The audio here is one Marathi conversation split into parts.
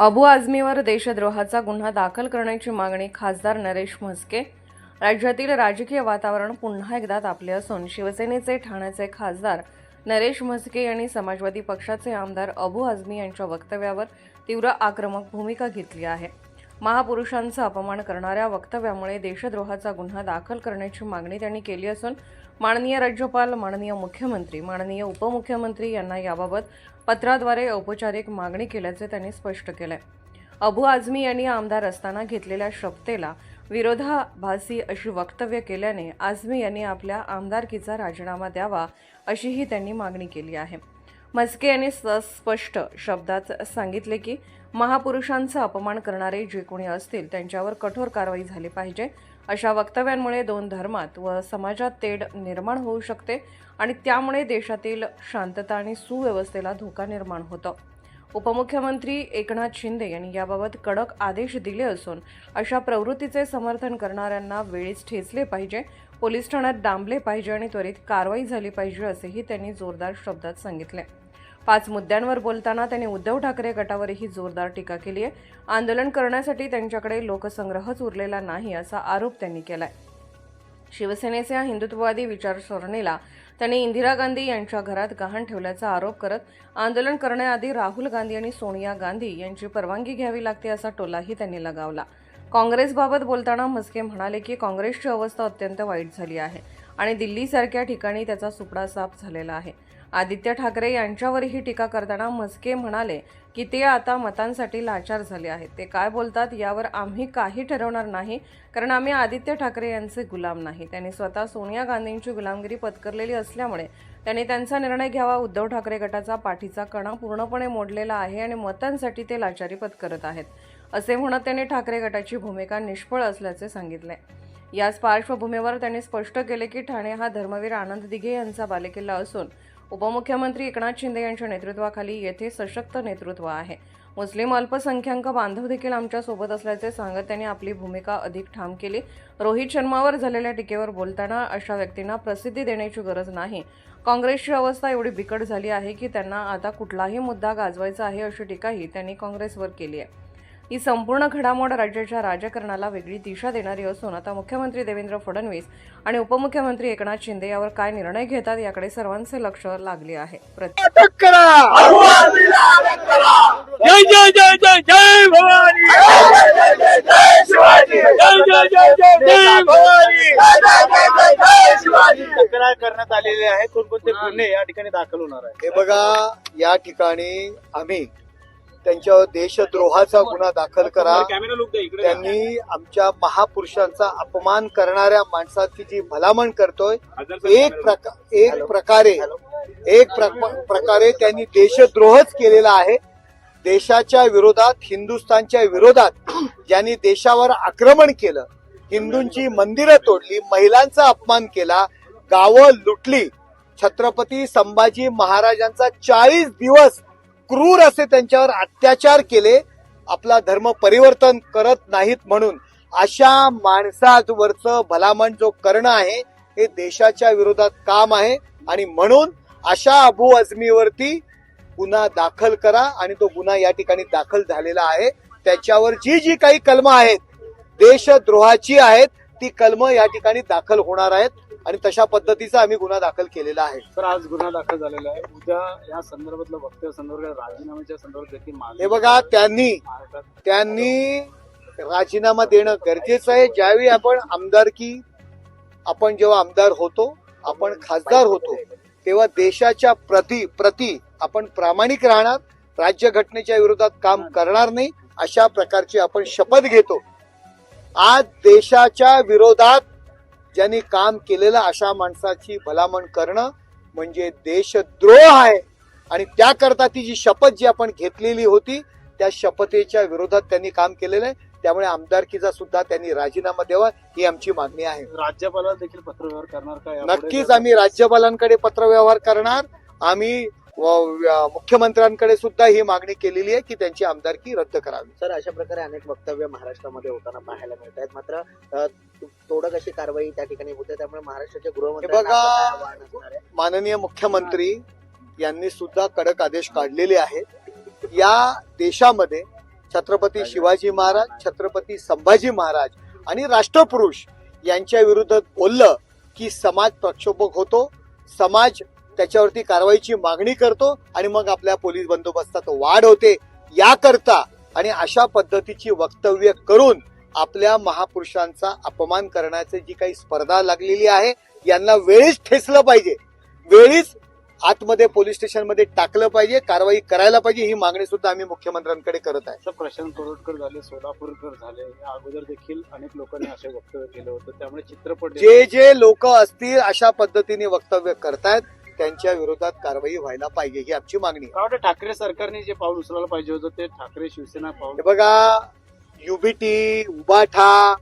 अबू आझमीवर देशद्रोहाचा गुन्हा दाखल करण्याची मागणी खासदार नरेश म्हस्के. राज्यातील राजकीय वातावरण पुन्हा एकदा तापले असून शिवसेनेचे ठाण्याचे खासदार नरेश म्हस्के यांनी समाजवादी पक्षाचे आमदार अबू आझमी यांच्या वक्तव्यावर तीव्र आक्रमक भूमिका घेतली आहे. महापुरुषांचा अपमान करणाऱ्या वक्तव्यामुळे देशद्रोहाचा गुन्हा दाखल करण्याची मागणी त्यांनी केली असून माननीय राज्यपाल माननीय मुख्यमंत्री माननीय उपमुख्यमंत्री यांना याबाबत पत्राद्वारे औपचारिक मागणी केल्याचे त्यांनी स्पष्ट केलंय. अबू आझमी यांनी आमदार असताना घेतलेल्या शपथेला विरोधाभासी अशी वक्तव्य केल्याने आझमी यांनी आपल्या आमदारकीचा राजीनामा द्यावा अशीही त्यांनी मागणी केली आहे. मस्के यांनी स्पष्ट शब्दात सांगितले की महापुरुषांचा अपमान करणारे जे कोणी असतील त्यांच्यावर कठोर कारवाई झाली पाहिजे. अशा वक्तव्यांमुळे दोन धर्मात व समाजात तेढ निर्माण होऊ शकते आणि त्यामुळे देशातील शांतता आणि सुव्यवस्थेला धोका निर्माण होतो. उपमुख्यमंत्री एकनाथ शिंदे यांनी याबाबत कडक आदेश दिले असून अशा प्रवृत्तीचे समर्थन करणाऱ्यांना वेळीच ठेचले पाहिजे पोलीस ठाण्यात डांबले पाहिजे आणि त्वरित कारवाई झाली पाहिजे असेही त्यांनी जोरदार शब्दात सांगितले. पाच मुद्द्यांवर बोलताना त्यांनी उद्धव ठाकरे गटावरही जोरदार टीका केली आहे आंदोलन करण्यासाठी त्यांच्याकडे लोकसंग्रहच उरलेला नाही असा आरोप त्यांनी केलाय. शिवसेनेच्या हिंदुत्ववादी विचारसरणीला त्यांनी इंदिरा गांधी यांच्या घरात गहाण ठेवल्याचा आरोप करत आंदोलन करण्याआधी राहुल गांधी आणि सोनिया गांधी यांची परवानगी घ्यावी लागते असा टोलाही त्यांनी लगावला. काँग्रेसबाबत बोलताना म्हस्के म्हणाले की काँग्रेसची अवस्था अत्यंत वाईट झाली आहे. आणि दिल्लीसारख्या ठिकाणी त्याचा सुपडा साफ झालेला आहे. आदित्य ठाकरे यांच्यावरही टीका करताना म्हस्के म्हणाले की ते आता मतांसाठी लाचार झाले आहेत. ते काय बोलतात यावर आम्ही काही ठरवणार नाही कारण आम्ही आदित्य ठाकरे यांचे गुलाम नाही. त्यांनी स्वतः सोनिया गांधींची गुलामगिरी पत्करलेली असल्यामुळे त्यांनी त्यांचा निर्णय घ्यावा उद्धव ठाकरे गटाचा पाठीचा कणा पूर्णपणे मोडलेला आहे आणि मतांसाठी ते लाचारी पत्करत आहेत असे म्हणत त्यांनी ठाकरे गटाची भूमिका निष्फळ असल्याचे सांगितले. याच पार्श्वभूमीवर त्यांनी स्पष्ट केले की ठाणे हा धर्मवीर आनंद दिघे यांचा बालेकिल्ला असून उपमुख्यमंत्री एकनाथ शिंदे यांच्या नेतृत्वाखाली येथे सशक्त नेतृत्व आहे. मुस्लिम अल्पसंख्याक बांधव देखील आमच्यासोबत असल्याचे सांगत त्यांनी आपली भूमिका अधिक ठाम केली. रोहित शर्मावर झालेल्या टीकेवर बोलताना अशा व्यक्तींना प्रसिद्धी देण्याची गरज नाही. काँग्रेसची अवस्था एवढी बिकट झाली आहे की त्यांना आता कुठलाही मुद्दा गाजवायचा आहे अशी टीकाही त्यांनी काँग्रेसवर केली आहे. ही संपूर्ण घडामोड राज्याच्या राजकारणाला वेगळी दिशा देणारी असून आता मुख्यमंत्री देवेंद्र फडणवीस आणि उपमुख्यमंत्री एकनाथ शिंदे यावर काय निर्णय घेतात याकडे सर्वांचे लक्ष लागले आहे. प्रति अटक करा जय जय जय जय जय भवानी! जय जय जय जय जय भवानी! तक्रार करण्यात आलेली आहे. कोणकोणते गुन्हे या ठिकाणी दाखल होणार आहे हे बघा या ठिकाणी आम्ही त्यांच्यावर देशद्रोहाचा गुन्हा दाखल करा. त्यांनी आमच्या महापुरुषांचा अपमान करणाऱ्या माणसाची जी भलामण करतोय एक प्रका एक प्रकारे एक प्रक- प्रकारे त्यांनी देशद्रोहच केलेला आहे. देशाच्या विरोधात हिंदुस्थानच्या विरोधात ज्यांनी देशावर आक्रमण केलं हिंदूंची मंदिरं तोडली महिलांचा अपमान केला गावं लुटली छत्रपती संभाजी महाराजांचा चाळीस दिवस क्रूर असे त्यांच्यावर अत्याचार केले आपला धर्म परिवर्तन करत नाहीत म्हणून अशा माणसावरचं भलामण जो करणं आहे हे देशाच्या विरोधात काम आहे. आणि म्हणून अशा अबू अजमीवरती गुन्हा दाखल करा आणि तो गुन्हा या ठिकाणी दाखल झालेला आहे. त्याच्यावर जी जी काही कलम आहेत देशद्रोहाची आहेत ती कलम या ठिकाणी दाखल होणार आहेत. आणि तशा पद्धतीचा आम्ही गुन्हा दाखल केलेला आहे. तर आज गुन्हा दाखल झालेला आहे. उद्या या संदर्भातलं वक्तव्य संदर्भात राजीनाम्याच्या संदर्भात देखील हे बघा त्यांनी त्यांनी राजीनामा देणं गरजेचं आहे. ज्यावेळी आपण आमदारकी आपण जेव्हा आमदार होतो आपण खासदार होतो तेव्हा देशाच्या प्रति प्रति आपण प्रामाणिक राहणार. राज्यघटनेच्या विरोधात काम करणार नाही. अशा प्रकारची आपण शपथ घेतो. आज देशाच्या विरोधात ज्यांनी काम केलेलं अशा माणसाची भलामण करणं म्हणजे देशद्रोह आहे. आणि त्याकरता ती जी शपथ जी आपण घेतलेली होती त्या शपथेच्या विरोधात त्यांनी काम केलेलं आहे. त्यामुळे आमदारकीचा सुद्धा त्यांनी राजीनामा द्यावा ही आमची मागणी आहे. राज्यपालाला देखील पत्रव्यवहार करणार का? नक्कीच आम्ही राज्यपालांकडे पत्रव्यवहार करणार. आम्ही व- मुख्यमंत्र्यांकडे सुद्धा ही मागणी केलेली आहे की त्यांची आमदारकी रद्द करावी. सर अशा प्रकारे अनेक वक्तव्य महाराष्ट्रामध्ये होताना पाहायला मिळत आहेत. मात्र तोडक अशी कारवाई त्या ठिकाणी होते त्यामुळे महाराष्ट्राच्या गृहमंत्र्यांना बघा? माननीय मुख्यमंत्री यांनी सुद्धा कडक आदेश काढलेले आहेत. या देशामध्ये छत्रपती शिवाजी महाराज छत्रपती संभाजी महाराज आणि राष्ट्रपुरुष यांच्या विरुद्ध बोललं की समाज प्रक्षोभक होतो समाज त्याच्यावरती कारवाईची मागणी करतो आणि मग आपल्या पोलीस बंदोबस्तात वाढ होते. याकरता आणि अशा पद्धतीची वक्तव्य करून आपल्या महापुरुषांचा अपमान करण्याची जी काही स्पर्धा लागलेली आहे यांना वेळीच ठेचलं पाहिजे. वेळीच आतमध्ये पोलीस स्टेशनमध्ये टाकलं पाहिजे कारवाई करायला पाहिजे ही मागणी सुद्धा आम्ही मुख्यमंत्र्यांकडे करत आहे. प्रशांत कोरोटकर झाले सोलापूरकर झाले या अगोदर देखील अनेक लोकांनी असे वक्तव्य केलं होतं. त्यामुळे चित्रपट जे जे लोक असतील अशा पद्धतीने वक्तव्य करतायत त्यांच्या विरोधात कारवाई व्हायला पाहिजे ही आमची मागणी आहे. मला वाटतं ठाकरे सरकारने जे पाऊल उचलायला पाहिजे होतं ते ठाकरे शिवसेना पाऊल हे बघा युबीटी उबाठा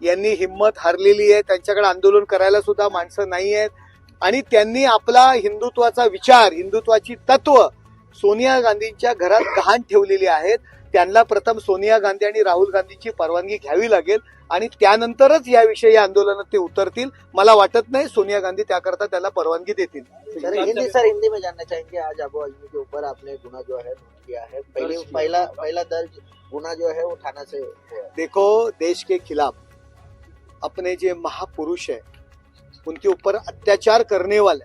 यांनी हिंमत हरलेली आहे. त्यांच्याकडे आंदोलन करायला सुद्धा माणसं नाही आहेत. आणि त्यांनी आपला हिंदुत्वाचा विचार हिंदुत्वाची तत्व सोनिया गांधींच्या घरात गहाण ठेवलेली आहेत. त्यांना प्रथम सोनिया गांधी आणि राहुल गांधीची परवानगी घ्यावी लागेल. आणि त्यानंतरच याविषयी आंदोलनात ते उतरतील मला वाटत नाही सोनिया गांधी त्याकरता त्याला परवानगी देतील सर हिंदी सर हिंदी में जानना चाहेंगे आज अबू आजमी के ऊपर आपने गुना जो है नोट किया है पहले। पहला पहला दर्ज गुना जो है वो थाना से। देखो देश के खिलाफ अपने जे महापुरुष है उनके ऊपर अत्याचार करने वाले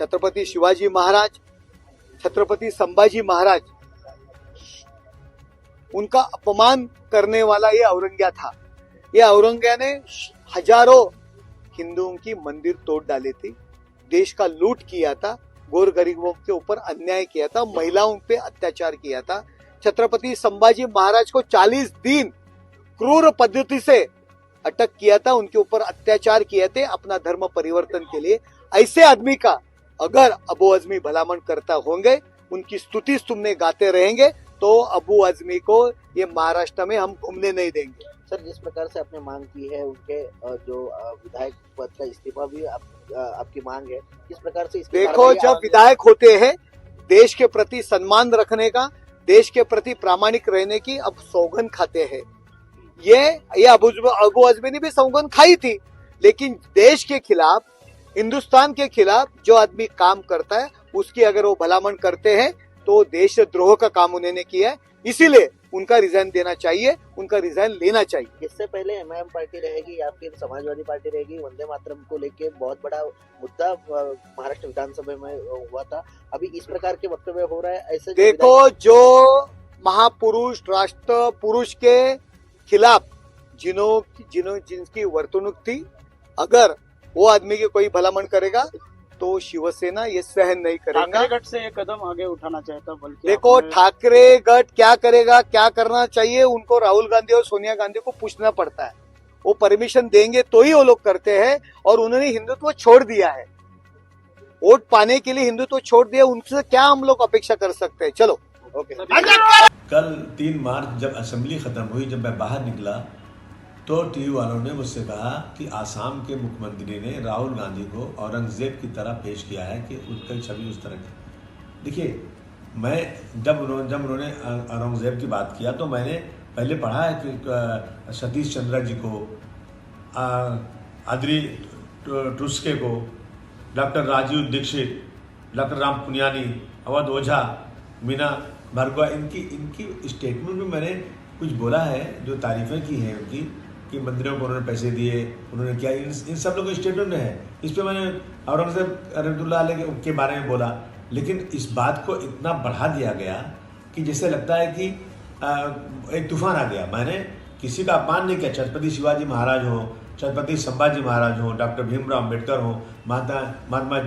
छत्रपति शिवाजी महाराज छत्रपति संभाजी महाराज उनका अपमान करने वाला ये औरंग्या था ये औरंग्या ने हज़ारों हिंदुओं की मंदिर तोड़ डाले थे। देश का लूट किया था, गोर गरीबों के ऊपर अन्याय किया था, महिलाओं पे अत्याचार किया था। छत्रपति संभाजी महाराज को 40 दिन क्रूर पद्धति से अटक किया था, उनके ऊपर अत्याचार किए थे अपना धर्म परिवर्तन के लिए। ऐसे आदमी का अगर अबू आजमी भलामण करता होंगे, उनकी स्तुति तुमने गाते रहेंगे तो अबू आजमी को ये महाराष्ट्र में हम घूमने नहीं देंगे। सर जिस प्रकार से आपने मांग की है उनके जो विधायक पद का इस्तीफा भी आप, आपकी मांग है किस प्रकार से देखो जब विधायक होते हैं देश के प्रति सम्मान रखने का देश के प्रति प्रामाणिक रहने की अब सौगन खाते हैं। ये ये अबू अबू आजमी ने भी सौगन खाई थी लेकिन देश के खिलाफ हिंदुस्तान के खिलाफ जो आदमी काम करता है उसकी अगर वो भलामण करते हैं तो देश द्रोह का काम उन्होंने किया है। इसीलिए उनका रिजाइन देना चाहिए उनका रिजाइन लेना चाहिए। इससे पहले एमआईएम पार्टी रहेगी या फिर समाजवादी पार्टी रहेगी वंदे मातरम को लेके बहुत बड़ा मुद्दा महाराष्ट्र विधानसभा में हुआ था। अभी इस प्रकार के वक्तव्य हो रहा है ऐसे देखो जो महापुरुष राष्ट्र पुरुष के खिलाफ जिन्हों जिन्हों जिनकी वर्तणूक थी अगर वो आदमी की कोई भलामण करेगा तो शिवसेना ये सहन नहीं करेगा। ठाकरे गट से एक कदम आगे उठाना चाहता बल्कि देखो ठाकरे गट क्या करेगा क्या करना चाहिए उनको राहुल गांधी और सोनिया गांधी को पूछना पड़ता है। वो परमिशन देंगे तो ही वो लोग करते हैं और उन्होंने हिंदुत्व छोड़ दिया है। वोट पाने के लिए हिंदुत्व छोड़ दिया उनसे क्या हम लोग अपेक्षा कर सकते हैं? चलो ओके। कल तीन मार्च जब असेंबली ख़त्म हुई जब मैं बाहर निकला तो टीवी वालों ने मुझसे कहा कि आसाम के मुख्यमंत्री ने राहुल गांधी को औरंगज़ेब की तरह पेश किया है कि उनकी छवि उस तरह की। देखिए, मैं जब उन्होंने जब उन्होंने औरंगज़ेब की बात किया तो मैंने पहले पढ़ा है कि सतीश चंद्र जी को आदरी टुस्के को, डॉक्टर राजीव दीक्षित, डॉक्टर राम पुनियानी, अवध ओझा, मीना भार्गवा, इनकी इनकी स्टेटमेंट में मैंने कुछ बोला है जो तारीफें की हैं उनकी। कि मंदिरों को उन्होंने पैसे दिए उन्होंने क्या। इन, इन सब लोगों के स्टेटमेंट में है। इस पर मैंने औरंगज़ेब रहमतुल्लाह अलैह के, के बारे में बोला। लेकिन इस बात को इतना बढ़ा दिया गया कि जैसे लगता है कि आ, एक तूफ़ान आ गया। मैंने किसी का अपमान नहीं किया। छत्रपति शिवाजी महाराज हो छत्रपति संभाजी महाराज हो डॉक्टर भीमराव अंबेडकर हो महात्मा महात्मा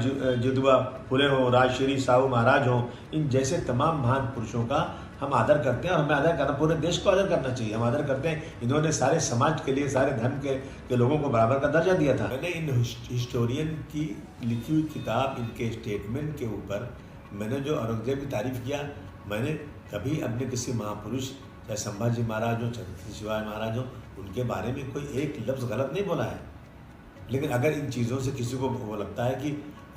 जिदुआ फुले हो राजश्री साहू महाराज हो इन जैसे तमाम महान पुरुषों का हम आदर करते हैं और हमें आदर करना पूरे देश को आदर करना चाहिए। हम आदर करते हैं इन्होंने सारे समाज के लिए सारे धर्म के, के लोगों को बराबर का दर्जा दिया था। मैंने इन हिस्टोरियन की लिखी हुई किताब इनके स्टेटमेंट के ऊपर मैंने जो औरंगज़ेब की तारीफ़ किया मैंने कभी अपने किसी महापुरुष चाहे संभाजी महाराज हो छत्रपति शिवाजी महाराज हो उनके बारे में कोई एक लफ्ज़ गलत नहीं बोला है। लेकिन अगर इन चीज़ों से किसी को वो लगता है कि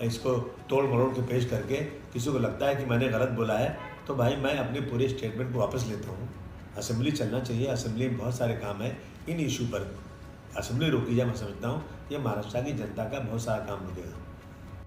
इसको तोड़ मरोड़ के पेश करके किसी को लगता है कि मैंने गलत बोला है तो भाई मैं अपने पूरे स्टेटमेंट को वापस लेता हूँ। असेंबली चलना चाहिए। असेंबली में बहुत सारे काम है इन इशू पर। असेंबली रोकी जाए, मैं समझता हूँ ये महाराष्ट्र की जनता का बहुत सारा काम रुकेगा